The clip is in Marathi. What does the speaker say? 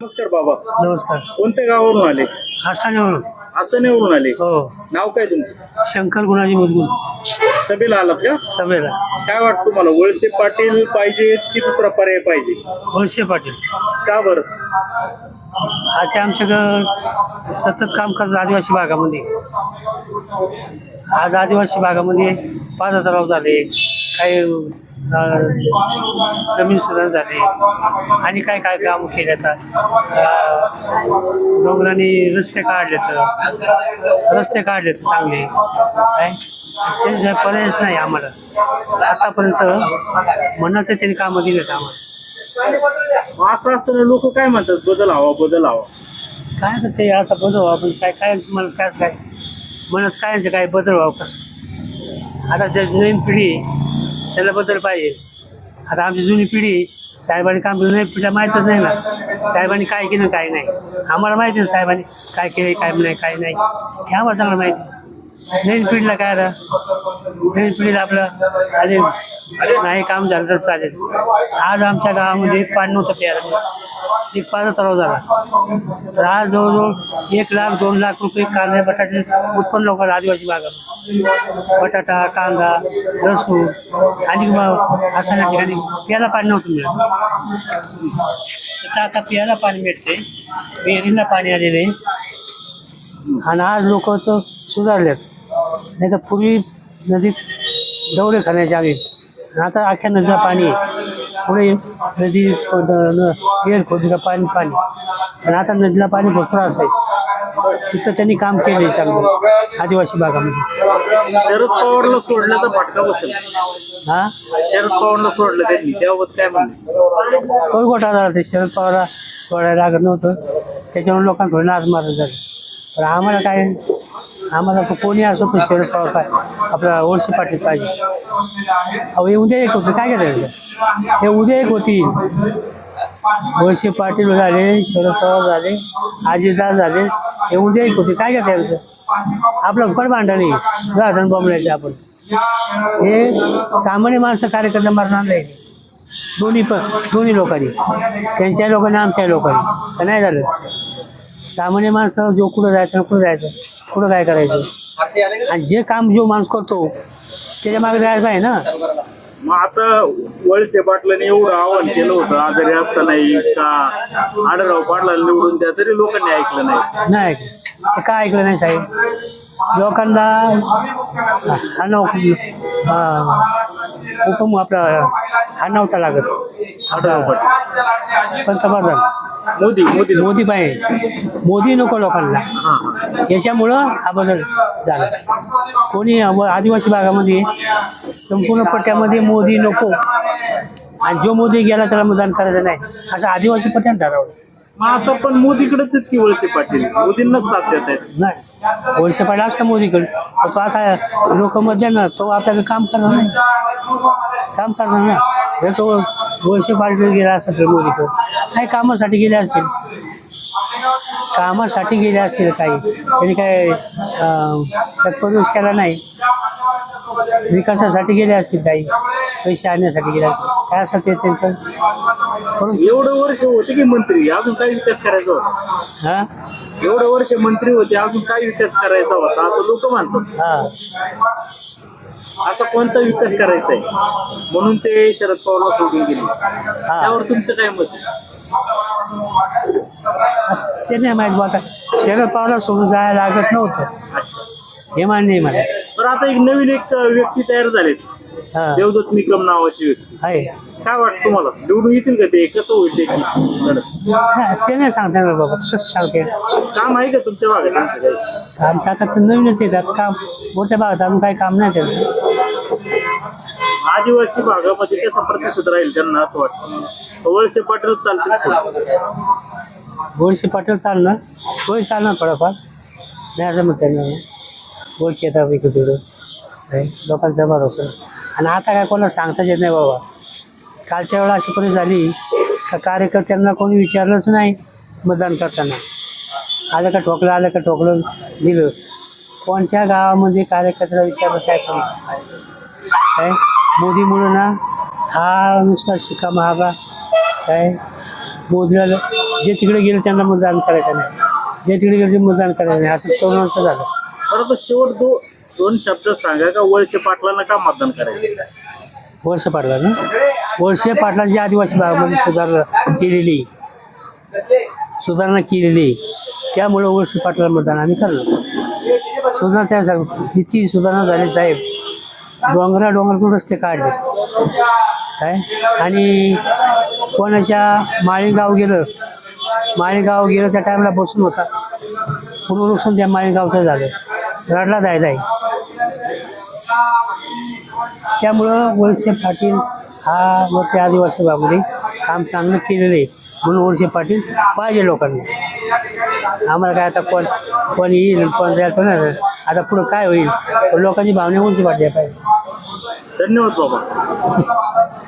नमस्कार बाबा. नमस्कार. कोणत्या गावावरून आले? आसानेवरून आसनेवरून आले. हो. नाव काय तुमचं? शंकर गुणाजी मुदगुण सभेला आलात का? सभेला. काय वाटतं तुम्हाला वळसे पाटील पाहिजे की दुसरा पर्याय पाहिजे? वळसे पाटील. का बरं? आज ते आमच्याकडं सतत काम करतात आदिवासी भागामध्ये. आज आदिवासी भागामध्ये पाच हजाराव झाले. काही जमीन सुधार झाले. आणि काय काय काम केले डोंगरांनी रस्ते काढले तर रस्ते काढले तर चांगले. काय? पर्यायच नाही आम्हाला. आतापर्यंत म्हणणं तर त्यांनी कामं दिलेत आम्हाला. असं असताना लोक काय म्हणतात? बदल हवा बदल हवा. काय आता ते आता बदल व्हावं पण काय काय मला काय काय? म्हणत कायचं काय बदल व्हावं का? आता जे नवीन पिढी त्याला बदल पाहिजे. आता आमची जुनी पिढी साहेबांनी काम केलं नाही पिढीला माहीतच नाही ना. साहेबांनी काय केलं काय नाही. आम्हाला माहिती आहे साहेबांनी काय केलं काय नाही काय नाही. हे आम्हाला चांगलं माहिती नवीन पिढीला काय आता? नवीन पिढीला आपलं आले नाही काम झालं तर चालेल. आज आमच्या गावामध्ये पाणी नव्हतं प्यायला. एक पाच जवळजवळ एक लाख दोन लाख रुपये कांदे बटाटे उत्पन्न लोकांना आदिवासी भागात बटाटा, कांदा लसूण आणि अशा ठिकाणी प्यायला पाणी नव्हतं मिळत आता प्यायला पाणी मिळते विहिरीला पाणी आलेले आणि आज लोक तर सुधारलेत नाही तर पूर्वी नदीत दवडे खाण्याचे आम्ही आता अख्ख्या नदीला पाणी आहे पुढे नदी विहीर खोदीला पाणी पाणी. आणि आता नदीला पाणी भरपूर असायचं तिथं त्यांनी काम केले चांगलं आदिवासी भागामध्ये. शरद पवारला सोडण्याचा फटका बसेल. हा? शरद पवारला सोडलं त्यांनी त्याबाबत काय म्हणणं? तो गोठा झाला ते शरद पवारला सोडायला लागत नव्हतं. त्याच्यामुळे लोकांना थोडी नाच मारत झाली. पण आम्हाला काय आम्हाला तो कोणी असो पण शरद पवार काय? आपला ओळशी पाटील पाहिजे. अहो हे उद्या एक होतं. काय करायचं? हे उद्या एक होती. वळसे पाटील झाले शरद पवार झाले आजीदार झाले. हे उद्या एक होते. काय करायचं? आपलं फड भांडण नाही राहतं बॉम्बलायचं आपण. हे सामान्य माणसं कार्यकर्ता मारणार नाही दोन्ही पण दोन्ही लोकांनी. त्यांच्या लोकांनी आमच्या लोकांनी. तर नाही झालं. सामान्य माणसाला जो कुठं जायचं कुठं जायचं कुठं काय करायचं? आणि जे काम जो माणूस करतो त्याच्यामागे जायचं आहे ना? मग आता वळसे पाटलाने एवढं आव्हान केलं होतं आजारी असतानाही का आडराव पाटला निवडून द्या तरी लोकांनी ऐकलं नाही. नाही ते काय ऐकलं नाही साहेब. लोकांना हा नव हुकूम आपला हा नव्हता लागत. पंतप्रधान. मोदी मोदी मोदी पाहिजे मोदी नको लोकांना. याच्यामुळं हा बदल झाला. कोणी आदिवासी भागामध्ये संपूर्ण पट्ट्यामध्ये मोदी नको. आणि जो मोदी गेला त्याला मतदान करायचं नाही. असं आदिवासी पट्ट्यानं ठरवलं. मग आता पण मोदीकडेच आहेत की वळसे पाटील? मोदींनाच साथ देत आहेत. नाही. वळसे पाटील असतं मोदीकडे. तो आता लोक मत देणार. तो आपल्याला काम करणार नाही. काम करणार ना जर तो वळसे पाटील गेला असेल तर मोदीकडे. काही कामासाठी गेले असतील. कामासाठी गेले असतील काही. त्यांनी काय अं, केला नाही. विकासासाठी गेले असतील काही. पैसे आणण्यासाठी गेले असतील. काय असं ते त्यांचं? एवढं वर्ष होते की मंत्री अजून काय विकास करायचा होता? हां? एवढं वर्ष मंत्री होते अजून काय विकास करायचा होता? असं लोक हां. असा कोणता विकास करायचा आहे? म्हणून ते शरद पवारला सोडून गेले. त्यावर तुमचं काय मत आहे? ते नाही माहीत बुवा आता. शरद पवारला सोडून जायला लागत नव्हतं. हे मान्य आहे मला. तर आता एक नवीन एक व्यक्ती तयार झालेत. हा. देवदत्त निकम नावाची व्यक्ती. आहे. काय वाटतं तुम्हाला? निवडून येतील का ते? कसं होईल लढत? हा, ते नाही सांगता येणार बाबा. कसं सांगते? काम आहे का तुमच्या भागात त्यांचं काही? आमचं आता तर नवीनच येतात काम मोठ्या भागात अजून काही काम नाही त्यांचं. आदिवासी भागामध्ये कसा प्रतिसाद राहील त्यांना असं वाटतं? वळसे पाटील चालतील गोडशे पाटील चालणार. होय चालणार थोडंफार. नाही असं म्हणता येणार नाही गोडशे येतात इकडे तिकडं आहे, लोकांचा भरोसा. आणि आता काय कोणाला सांगताच येत नाही बाबा. कालच्या वेळा अशी परिस्थिती झाली का कार्यकर्त्यांना कोणी विचारलंच नाही मतदान करताना. आलं का ठोकलं आलं का ठोकलं दिलं. कोणच्या गावामध्ये कार्यकर्त्याला विचारलं काय करू? काय? मोदीमुळं ना हा नुसता शिका महागा. काय? मोदीला जे तिकडे गेले त्यांना मतदान करायचं नाही. जे तिकडे गेले ते मतदान करायचं नाही. असं तरुणांचं झालं. परंतु शेवट तो दोन शब्द सांगा का? वळसे पाटलांना का मतदान करायचं? वर्ष पाटला ना वळसे पाटलांची आदिवासी भागामध्ये सुधारणा केलेली. सुधारणा केलेली. त्यामुळं वळसे पाटला मतदान आम्ही करणार सुधारणा त्या किती सुधारणा झाली साहेब. डोंगरा डोंगरातून रस्ते काढले? काय? आणि कोणाच्या माळेगाव गेलं? माळेगाव गेलं त्या टाईमला बसून होता. पुनर्वसन त्या माळेगावचं झालं. रडला जायचं आहे त्यामुळं वळसे पाटील हा वरती आदिवासी भागामध्ये काम चांगलं केलेलं आहे. म्हणून वळसे पाटील पाहिजे लोकांना. आम्हाला काय आता कोण कोण येईल कोण जाईल पण आता पुढं काय होईल? लोकांची भावना वळसे पाटील पाहिजे. धन्यवाद बाबा.